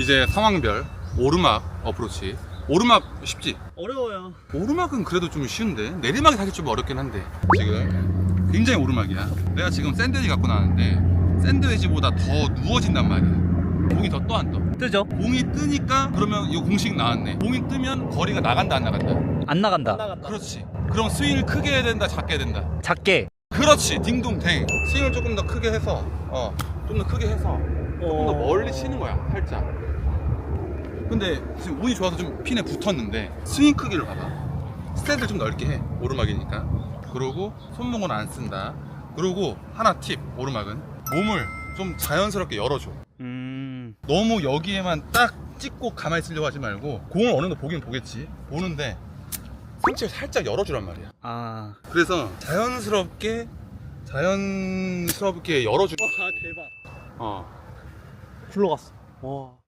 이제 상황별 오르막 어프로치. 오르막 쉽지? 어려워요. 오르막은 그래도 좀 쉬운데 내리막이 사실 좀 어렵긴 한데 지금 굉장히 오르막이야. 내가 지금 샌드위치 갖고 나왔는데 샌드위치보다 더 누워진단 말이야. 공이 더 떠 안 떠? 뜨죠? 공이 뜨니까 그러면 이거 공식 나왔네. 공이 뜨면 거리가 나간다 안 나간다? 안 나간다. 그렇지. 그럼 스윙을 크게 해야 된다 작게 해야 된다. 작게. 그렇지 딩동댕. 스윙을 조금 더 크게 해서 어 좀 더 크게 해서 조금 더 멀리 치는 거야 살짝. 근데 지금 운이 좋아서 좀 핀에 붙었는데 스윙 크기를 봐봐. 스탠드를 좀 넓게 해 오르막이니까. 그러고 손목은 안 쓴다. 그러고 하나 팁 오르막은 몸을 좀 자연스럽게 열어줘. 음. 너무 여기에만 딱 찍고 가만히 있으려고 하지 말고 공을 어느 정도 보긴 보겠지 보는데 상체를 살짝 열어주란 말이야 아. 그래서 자연스럽게 자연스럽게 열어주 와 대박. 어 굴러갔어. 와.